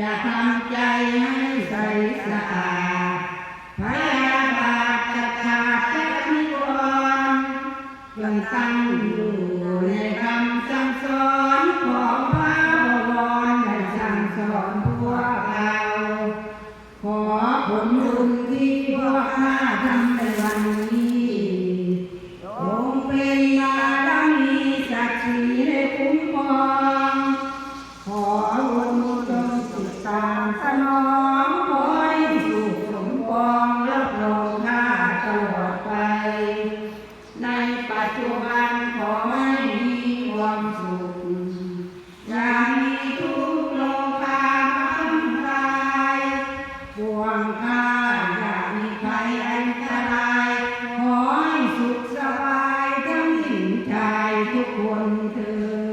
จะทำใจให้ใสสะอาดพยาบาทจะขาดจะมิวอนจนตั้งอยู่ในคำสั่งสอนของพระบวรแนะสั่งสอนพวกเรา ขอผลบุญที่พวกข้าทำในวันนี้คงเป็นบารมีศักดิ์ศรีให้คุ้มครอง สนองขอให้สุขสมปองรับรองข้าตลอดไป ในปัจจุบันขอให้มีความสุขอย่ามีทุกข์โลกาพังกายปวงข้าอย่ามีใครอันตราย ขอให้สุขสบายทั้งหญิงชายทุกคนเถิด